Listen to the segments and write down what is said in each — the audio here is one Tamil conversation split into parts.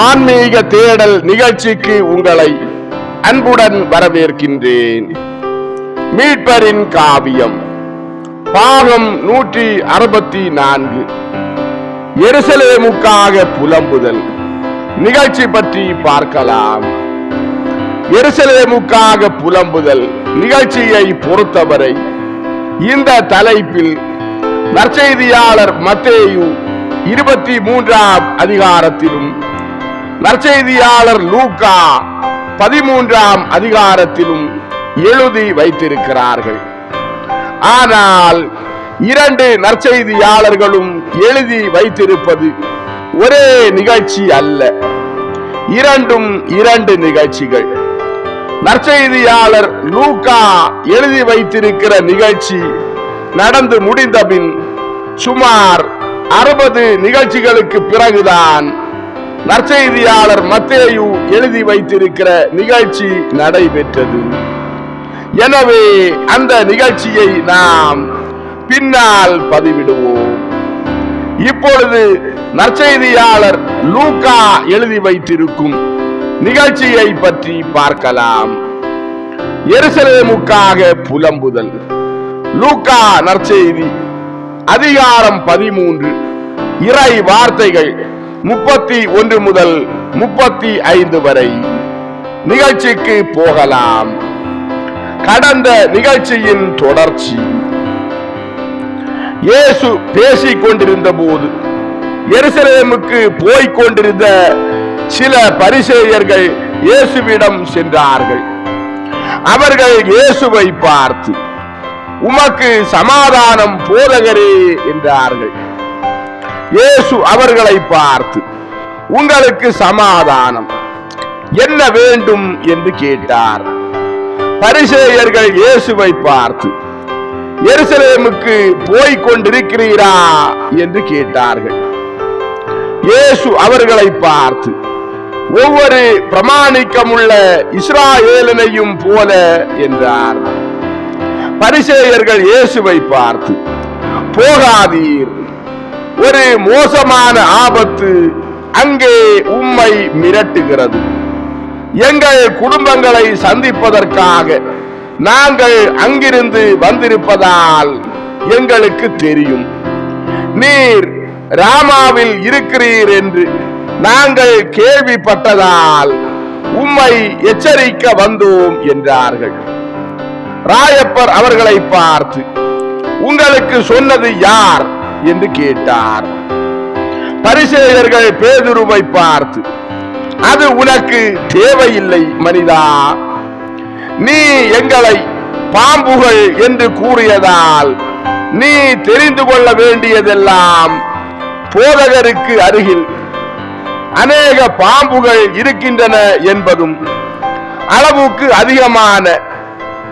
ஆன்மீக தேடல் நிகழ்ச்சிக்கு உங்களை அன்புடன் வரவேற்கின்றேன். மீட்பரின் காவியம். பாகம் நூற்றி அறுபத்தி நான்கு எருசலேமுக்காக புலம்புதல். நிகழ்ச்சி பற்றி பார்க்கலாம். எருசலேமுக்காக புலம்புதல். நிகழ்ச்சியை பொறுத்தவரை இந்த தலைப்பில் நற்செய்தியாளர் மத்தேயு இருபத்தி மூன்றாம் அதிகாரத்திலும் நற்செய்தியாளர் லூக்கா பதிமூன்றாம் அதிகாரத்திலும் எழுதி வைத்திருக்கிறார்கள். ஆனால் இரண்டு நற்செய்தியாளர்களும் எழுதி வைத்திருப்பது ஒரே நிகழ்ச்சி அல்ல. இரண்டும் இரண்டு நிகழ்ச்சிகள். நற்செய்தியாளர் லூக்கா எழுதி வைத்திருக்கிற நிகழ்ச்சி நடந்து முடிந்தபின் சுமார் அறுபது நிகழ்ச்சிகளுக்கு பிறகுதான் நற்செய்தியாளர் மத்தேயு எழுதி வைத்திருக்கிற நிகழ்ச்சி நடைபெற்றது. எனவே அந்த நிகழ்ச்சியை நாம் பின்னால் பதிவிடுவோம். இப்பொழுது நற்செய்தியாளர் லூகா எழுதி வைத்திருக்கும் நிகழ்ச்சியை பற்றி பார்க்கலாம். எருசலேமுக்காக புலம்புதல். லூகா நற்செய்தி அதிகாரம் பதிமூன்று இறை வார்த்தைகள். முப்பத்தி ஒன்று முதல் முப்பத்தி ஐந்து வரை நிகழ்ச்சிக்கு போகலாம். கடந்த நிகழ்ச்சியின் தொடர்ச்சி. இயேசு பேசிக் கொண்டிருந்த போது எருசலேமுக்கு போய்க் கொண்டிருந்த சில பரிசேயர்கள் இயேசுவிடம் சென்றார்கள். அவர்கள் இயேசுவை பார்த்து உமக்கு சமாதானம் போதகரே என்றார்கள். இயேசு அவர்களை பார்த்து உங்களுக்கு சமாதானம். என்ன வேண்டும்? என்று கேட்டார். பரிசேயர்கள் இயேசுவை பார்த்து எருசலேமுக்கு போய் கொண்டிருக்கிறீரா? என்று கேட்டார்கள். இயேசு அவர்களை பார்த்து ஒவ்வொரு பிரமாணிக்கமுள்ள இஸ்ராயேலனையும் போல என்றார். பரிசேயர்கள் இயேசுவை பார்த்து போகாதீர். ஒரு மோசமான ஆபத்து அங்கே உம்மை மிரட்டுகிறது. எங்கள் குடும்பங்களை சந்திப்பதற்காக நாங்கள் அங்கிருந்து வந்திருப்பதால் எங்களுக்கு தெரியும். நீர் ராமாவில் இருக்கிறீர் என்று நாங்கள் கேள்விப்பட்டதால் உம்மை எச்சரிக்க வந்தோம் என்றார்கள். ராயப்பர் அவர்களை பார்த்து உங்களுக்கு சொன்னது யார்? என்று கேட்டார். பரிசேயர்கள் பேதுருவை பார்த்து அது உனக்கு தேவையில்லை மனிதா. நீ எங்களை பாம்புகள் என்று கூறியதால் நீ தெரிந்து கொள்ள வேண்டியதெல்லாம் போதகருக்கு அருகில். அநேக பாம்புகள் இருக்கின்றன என்பதும் அளவுக்கு அதிகமான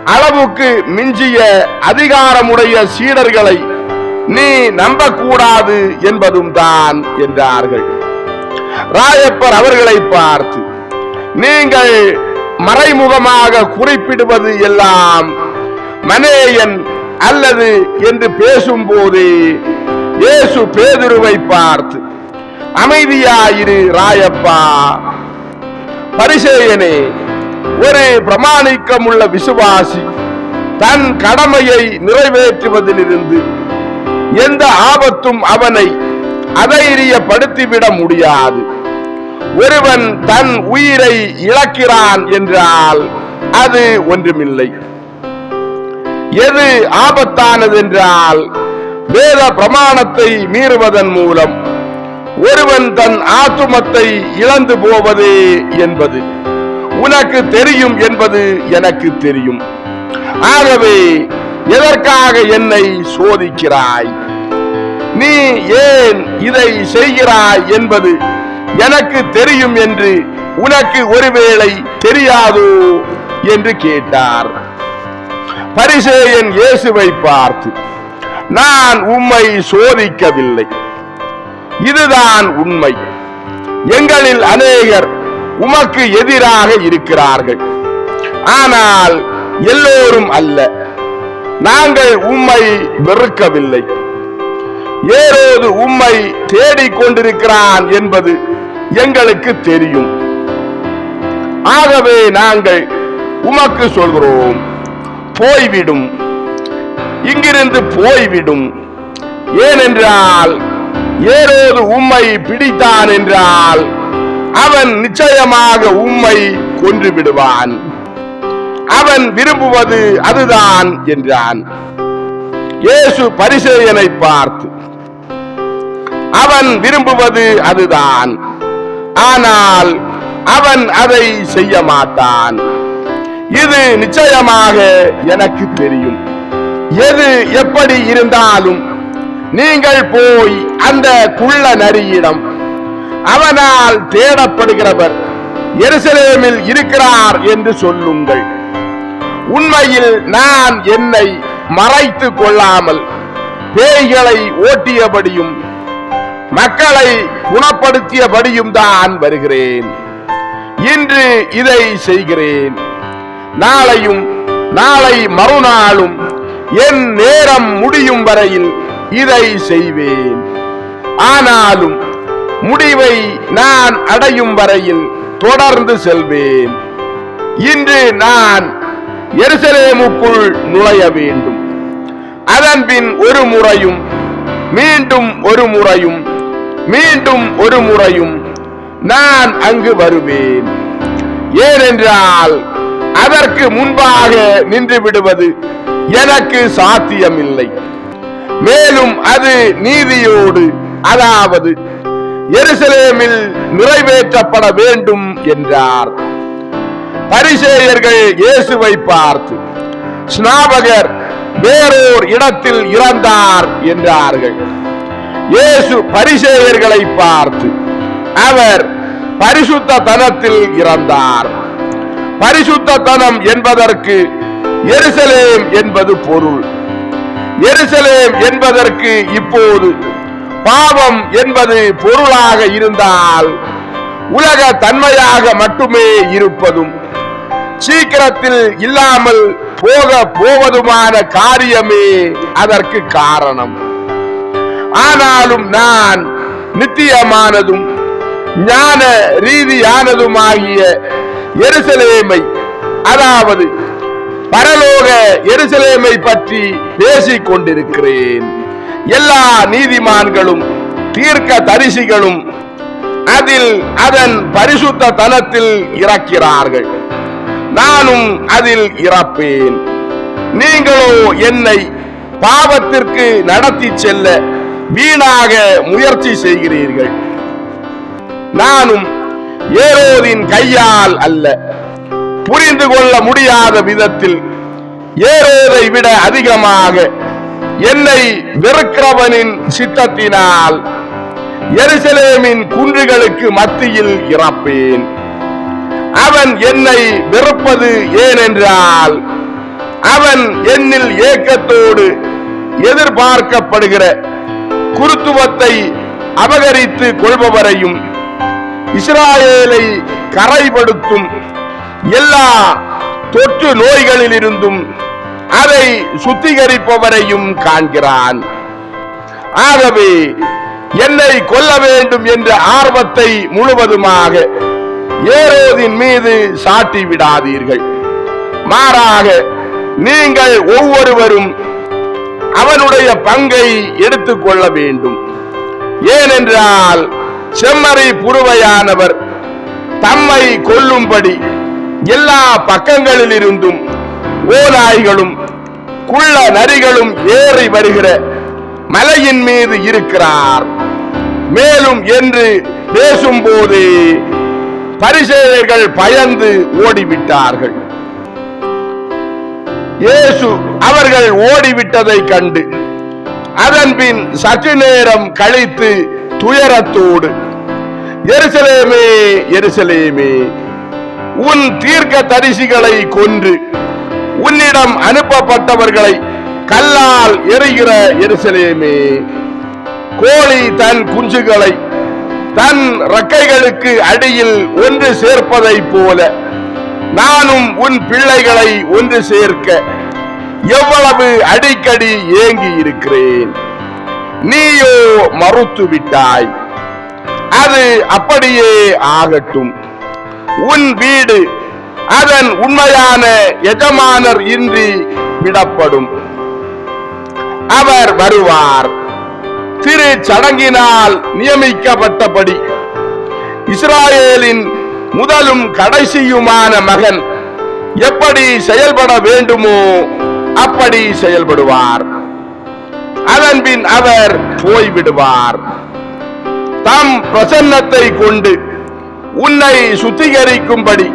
அளவுக்கு மிஞ்சிய அதிகாரமுடைய சீடர்களை நீ நம்பக்கூடாது என்பதும் தான் என்றார்கள். ராயப்பர் அவர்களை பார்த்து நீங்கள் மறைமுகமாக குறிப்பிடுவது எல்லாம் மனேயன் அல்லது என்று பேசும்போது இயேசு பேதுருவை பார்த்து அமைதியாயிரு ராயப்பா பரிசேயனே ஒரு பிரமாணிக்கமுள்ள விசுவாசி தன் கடமையை நிறைவேற்றுவதிலிருந்து எந்த ஆபத்தும் அவனை அதைரியப்படுத்திவிட முடியாது. ஒருவன் தன் உயிரை இழக்கிறான் என்றால் அது ஒன்றுமில்லை. எது ஆபத்தானது என்றால் வேத பிரமாணத்தை மீறுவதன் மூலம் ஒருவன் தன் ஆத்துமத்தை இழந்து போவது என்பது உனக்கு தெரியும் என்பது எனக்கு தெரியும். ஆகவே எதற்காக என்னை சோதிக்கிறாய்? நீ ஏன் இதை செய்கிறாய் என்பது எனக்கு தெரியும் என்று உனக்கு ஒருவேளை தெரியாதோ என்று கேட்டார். பரிசேயன் இயேசுவை பார்த்து நான் உம்மை சோதிக்கவில்லை. இதுதான் உண்மை. எங்களில் அநேகர் உமக்கு எதிராக இருக்கிறார்கள். ஆனால் எல்லோரும் அல்ல. நாங்கள் உம்மை வெறுக்கவில்லை. ஏரோது உம்மை தேடிக் கொண்டிருக்கிறான் என்பது எங்களுக்கு தெரியும். ஆகவே நாங்கள் உமக்கு சொல்கிறோம் போய்விடும். இங்கிருந்து போய்விடும். ஏனென்றால் ஏரோது உம்மை பிடித்தான் என்றால் அவன் நிச்சயமாக உம்மை கொன்று விடுவான். அவன் விரும்புவது அதுதான் என்றான். இயேசு பரிசேயனை பார்த்து அவன் விரும்புவது அதுதான். ஆனால் அவன் அதை செய்ய மாட்டான். இது நிச்சயமாக எனக்கு தெரியும். எது எப்படி இருந்தாலும் நீங்கள் போய் அந்த குள்ள நரியிடம் அவனால் தேடப்படுகிறவர் எருசலேமில் இருக்கிறார் என்று சொல்லுங்கள். உண்மையில் நான் என்னை மறைத்து கொள்ளாமல் பேய்களை ஓட்டியபடியும் மக்களை குணப்படுத்தியபடியும் தான் வருகிறேன். இன்று இதை செய்கிறேன். நாளையும் நாளை மறுநாளும் என் நேரம் முடியும் வரையில் இதை செய்வேன். ஆனாலும் முடிவை நான் அடையும் வரையில் தொடர்ந்து செல்வேன். இன்று நான் எருசலேமுக்குள் நுழைய வேண்டும். அதன் பின் ஒரு முறையும் மீண்டும் ஒரு முறையும் மீண்டும் ஒரு முறையும் நான் அங்கு வருவேன். ஏனென்றால் அதற்கு முன்பாக நின்று விடுவது எனக்கு சாத்தியமில்லை. மேலும் அது நீதியோடு அதாவது எருசலேமில் நிறைவேற்றப்பட வேண்டும் என்றார். பரிசேயர்கள் இயேசுவை பார்த்து ஸ்நாபகர் வேறோர் இடத்தில் இறந்தார் என்றார்கள். இயேசு பரிசேயர்களை பார்த்து அவர் பரிசுத்த தனத்தில் இறந்தார். பரிசுத்த தனம் என்பதற்கு எருசலேம் என்பது பொருள். எருசலேம் என்பதற்கு இப்போது பாவம் என்பது பொருளாக இருந்தால் உலக தன்மையாக மட்டுமே இருப்பதும் சீக்கிரத்தில் இல்லாமல் போக போவதுமான காரியமே அதற்கு காரணம். ஆனாலும் நான் நித்தியமானதும் ஞான ரீதியானதுமாகிய எருசலேமை அதாவது பரலோக எருசலேமை பற்றி பேசிக் கொண்டிருக்கிறேன் எல்லா நீதிமான்களும் தீர்க்க தரிசிகளும் அதில் அதன் பரிசுத்த தலத்தில் இறக்கிறார்கள். நானும் அதில் இறப்பேன். நீங்களோ என்னை பாவத்திற்கு நடத்தி செல்ல வீணாக முயற்சி செய்கிறீர்கள். நானும் ஏரோதின் கையால் அல்ல. புரிந்து கொள்ள முடியாத விதத்தில் ஏரோதை விட அதிகமாக என்னை வெறுக்கிறவனின் சித்தத்தினால் எருசலேமின் குன்றுகளுக்கு மத்தியில் இறப்பேன். அவன் என்னை வெறுப்பது ஏனென்றால் அவன் என்னில் ஏக்கத்தோடு எதிர்பார்க்கப்படுகிற குருத்துவத்தை அபகரித்து கொள்பவரையும் இஸ்ராயேலை கரைபடுத்தும் எல்லா தொற்று நோய்களிலிருந்தும் அதை சுத்திகரிப்பவரையும் காண்கிறான். ஆகவே என்னை கொல்ல வேண்டும் என்ற ஆர்வத்தை முழுவதுமாக ஏரோதின் மீது சாட்டி விடாதீர்கள். மாறாக நீங்கள் ஒவ்வொருவரும் அவனுடைய பங்கை எடுத்துக்கொள்ள வேண்டும். ஏனென்றால் செம்மறை புருவையானவர் தம்மை கொல்லும்படி எல்லா பக்கங்களிலிருந்தும் ஓநாய்களும் குள்ள நரிகளும் ஏறி வருகிற மலையின் மீது இருக்கிறார். மேலும் என்று பேசும்போதே பரிசேயர்கள் பயந்து ஓடிவிட்டார்கள். இயேசு அவர்கள் ஓடிவிட்டதை கண்டு அதன்பின் சற்று நேரம் கழித்து துயரத்தோடு எருசலேமே எருசலேமே உன் தீர்க்க தரிசிகளை கொன்று உன்னிடம் அனுப்பப்பட்டவர்களை கல்லால் எரிகிற எருசலேமே கோழி தன் குஞ்சுகளை தன் ரெக்கைகளுக்கு அடியில் ஒன்று சேர்ப்பதைப் போல நானும் உன் பிள்ளைகளை ஒன்று சேர்க்க எவ்வளவு அடிக்கடி ஏங்கி இருக்கிறேன். நீயோ மறுத்து விட்டாய். அது அப்படியே ஆகட்டும். உன் வீடு அதன் உண்மையான எஜமானர் இன்றி விடப்படும். அவர் வருவார். திரு சடங்கினால் நியமிக்கப்பட்டபடி. இஸ்ராயேலின் முதலும் கடைசியுமான மகன் எப்படி செயல்பட வேண்டுமோ அப்படி செயல்படுவார். அதன்பின் அவர் போய்விடுவார். தம் பிரசன்னத்தை கொண்டு உன்னை சுத்திகரிக்கும்படி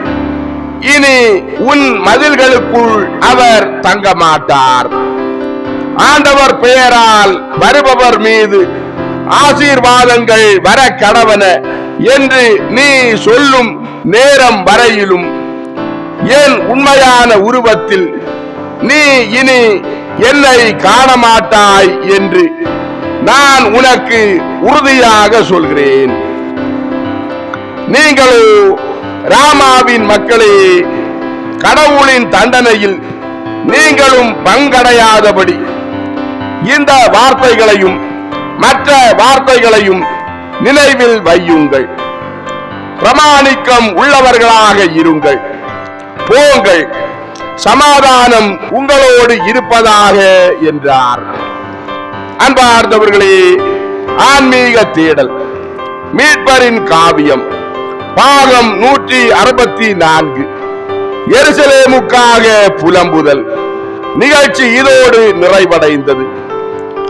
இனி உன் மதில்களுக்குள் அவர் தங்க மாட்டார் ஆண்டவர் பெயரால் வருபவர் மீது ஆசீர்வாதங்கள் வர கடவன என்று நீ சொல்லும் நேரம் வரையிலும் என் உண்மையான உருவத்தில் நீ இனி என்னை காண மாட்டாய் என்று நான் உனக்கு உறுதியாக சொல்கிறேன். நீங்களோ ராமாவின் மக்களே கடவுளின் தண்டனையில் நீங்களும் பங்கடையாதபடி இந்த வார்த்தைகளையும் மற்ற வார்த்தைகளையும் நினைவில் வையுங்கள். பிரமாணிக்கம் உள்ளவர்களாக இருங்கள். போங்கள். சமாதானம் உங்களோடு இருப்பதாக என்றார். அன்பார்ந்தவர்களே ஆன்மீக தேடல் மீட்பரின் காவியம் பாகம் நூற்றி அறுபத்தி நான்கு எருசலேமுக்காக புலம்புதல் நிகழ்ச்சி இதோடு நிறைவடைந்தது.